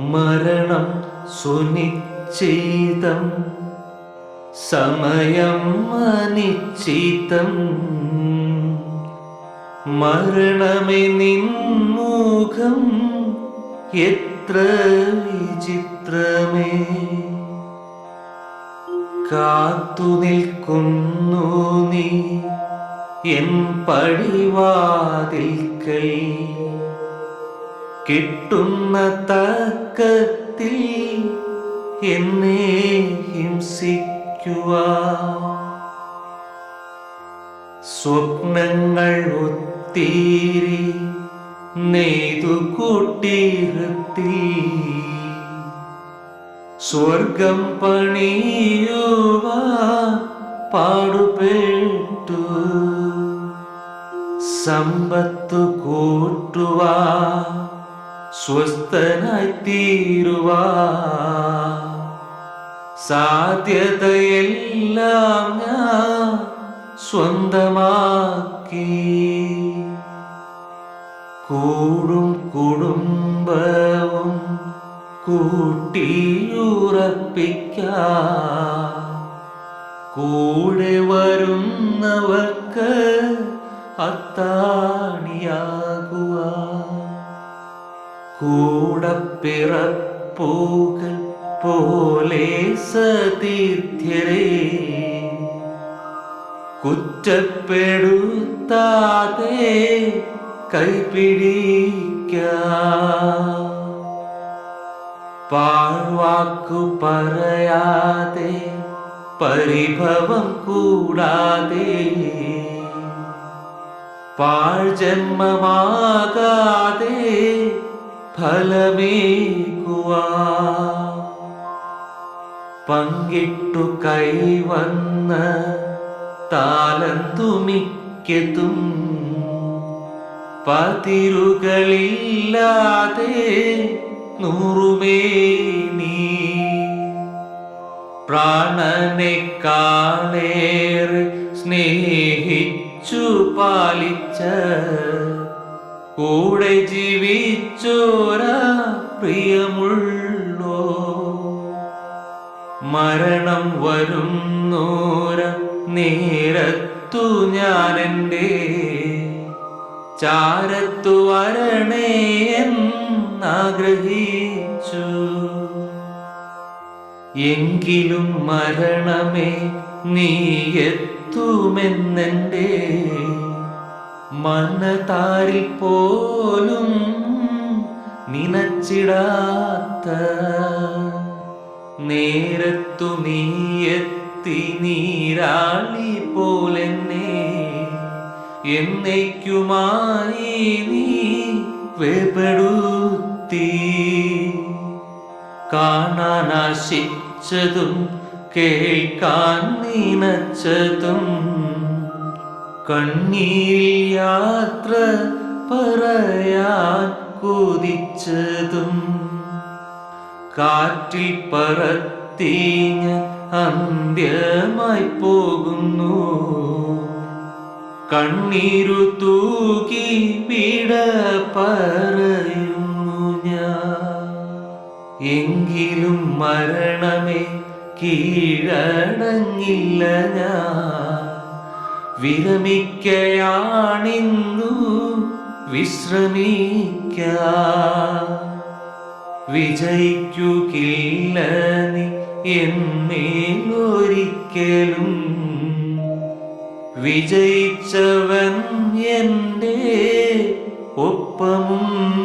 മരണം സുനിശ്ചിതം സമയം അനിശ്ചിതം. മരണമേ നിൻമുഖം എത്ര വിചിത്രമേ. കാത്തു നിൽക്കുന്നു നീ എൻ പടിവാതിൽക്കൽ. കിട്ടുന്ന തക്കത്തിൽ എന്നെ ഹിംസിക്കുക സ്വപ്നങ്ങൾ ഒത്തിരി നെയ്തു കൂട്ടിയിരുത്തി സ്വർഗം പണിയുവാ പാടുപെട്ടു സമ്പത്തു കൂട്ടുവാ സ്വസ്ഥനായി തീരുവാ സാധ്യതയെല്ലാം ഞാൻ സ്വന്തമാക്കി. കൂടും കുടുംബവും കൂട്ടിയുറപ്പിക്ക. കൂടെ വരുന്നവർക്ക് അത്താണിയാകുക കൂടപ്പിറപ്പൂകൾ പോലെ സതീർത്ഥ്യരേ. കുറ്റപ്പെടുത്താതെ കൈപിടിക്ക. പാഴ്വാക്കു പറയാതെ പരിഭവം കൂടാതെ. പാഴ്ജന്മമാകാതെ ഫലമേകുവാ പങ്കിട്ടു കൈവന്ന താലന്തുമിക്കതും പതിരുകളില്ലാതെ നൂറുമേ നീ. പ്രാണനെ കാണേർ സ്നേഹിച്ചു പാലിച്ച കൂടെ ജീവിച്ചോരാ പ്രിയമുള്ളോ? മരണം വരുന്നോര നേരത്തു ഞാൻ ചാരത്തു വരണേ എന്നാഗ്രഹിച്ചു. എങ്കിലും മരണമേ നീ എത്തുമെന്നെന്റെ മനതാരിൽ പോലും നിനച്ചിടാത്ത നേരത്തു നീയെത്തി നീരാളി പോലെന്നെ എന്നേക്കുമായി നീ വേപ്പെടുത്തി കാണാനാശിച്ചതും കേൾക്കാൻ നിനച്ചതും കണ്ണീരിൽ യാത്ര പറയാൻ കൊതിച്ചതും കാറ്റിൽ പറത്തിഞ്ഞ അന്ത്യമായി പോകുന്നു. കണ്ണീരു തൂക്കി വിട പറയുന്നു ഞാൻ. എങ്കിലും മരണമേ കീഴടങ്ങില്ല ഞാൻ. വിരമിക്കയാണിന്നു വിശ്രമിക്ക. വിജയിക്കുകില്ല നീ എന്നേലൊരിക്കലും. വിജയിച്ചവൻ എന്റെ ഒപ്പമുണ്ട്.